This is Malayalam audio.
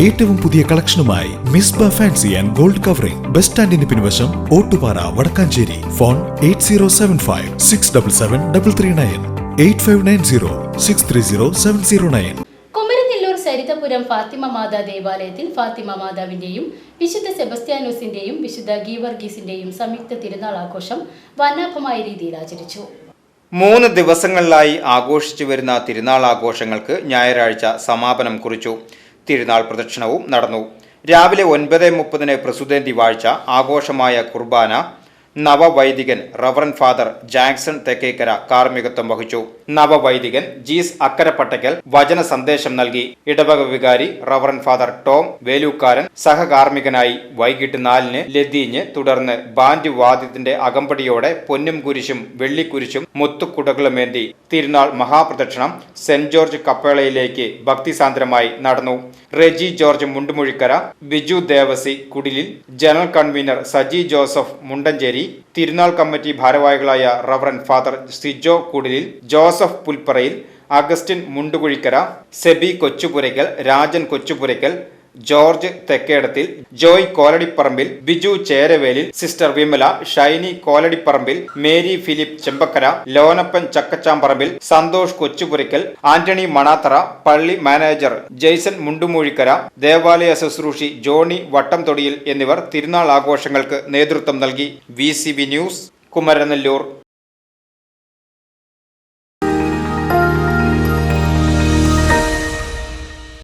ഏറ്റവും പുതിയ കളക്ഷനുമായി Misba fancy and gold covering. Bus സ്റ്റാൻഡിന് പിൻവശം Ottupara Vadakkanchery. Phone eight zero seven five six double seven double three nine. Eight five nine zero six three zero seven zero nine. Kumaranellur Sarithapuram Fathima Matha ദേവാലയത്തിൽ ഫാത്തിമ മാതാവിന്റെയും വിശുദ്ധ സെബസ്ത്യാനോസിന്റെയും വിശുദ്ധ ഗീവർഗീസിന്റെയും സംയുക്ത തിരുനാൾ ആഘോഷം വർണാഭമായ രീതിയിൽ ആചരിച്ചു. മൂന്ന് ദിവസങ്ങളിലായി ആഘോഷിച്ചു വരുന്ന തിരുനാൾ ആഘോഷങ്ങൾക്ക് ഞായറാഴ്ച സമാപനം കുറിച്ചു. തിരുനാൾ പ്രദക്ഷിണവും നടന്നു. രാവിലെ ഒൻപത് മുപ്പതിന് പ്രസുതേന്തി വാഴ്ച ആഘോഷമായ കുർബാന നവവൈദികൻ റവറൻ ഫാദർ ജാക്സൺ തെക്കേക്കര കാർമ്മികത്വം വഹിച്ചു. നവവൈദികൻ ജീസ് അക്കരപ്പട്ടയ്ക്കൽ വചന സന്ദേശം നൽകി. ഇടവക വികാരി റവറൻ ഫാദർ ടോം വേലൂക്കാരൻ സഹകാർമ്മികനായി വൈകിട്ട് നാലിന് ലതീഞ്ഞ് തുടർന്ന് ബാൻഡ് വാദ്യത്തിന്റെ അകമ്പടിയോടെ പൊന്നും കുരിശും വെള്ളിക്കുരിശും മുത്തുക്കുടകളുമേന്തി തിരുനാൾ മഹാപ്രദക്ഷിണം സെന്റ് ജോർജ് കപ്പേളയിലേക്ക് ഭക്തിസാന്ദ്രമായി നടന്നു. Reji George Mundumuzhikkara Biju Devasi Kudilil general convener Saji Joseph Mundancheri തിരുനാൾ കമ്മിറ്റി ഭാരവാഹികളായ reverend father Sijo Kudilil Joseph Pulpparayil Augustine Mundukuzhikkara Sebi Kochupurakkal Rajan Kochupurakkal George Thekkedathil Joy Koladipparambil Biju Cheravelil sister Vimala Shiny Koladipparambil Mary Philip Chembakkara Lonappan Chakkachamparambil Santhosh Kochupurakkal Antony Manathara പള്ളി മാനേജർ ജെയ്സൺ മുണ്ടുമൂഴിക്കര ദേവാലയ ശുശ്രൂഷി ജോണി വട്ടംതൊടിയിൽ എന്നിവർ തിരുനാൾ ആഘോഷങ്ങൾക്ക് നേതൃത്വം നൽകി. V news Kumaranellur.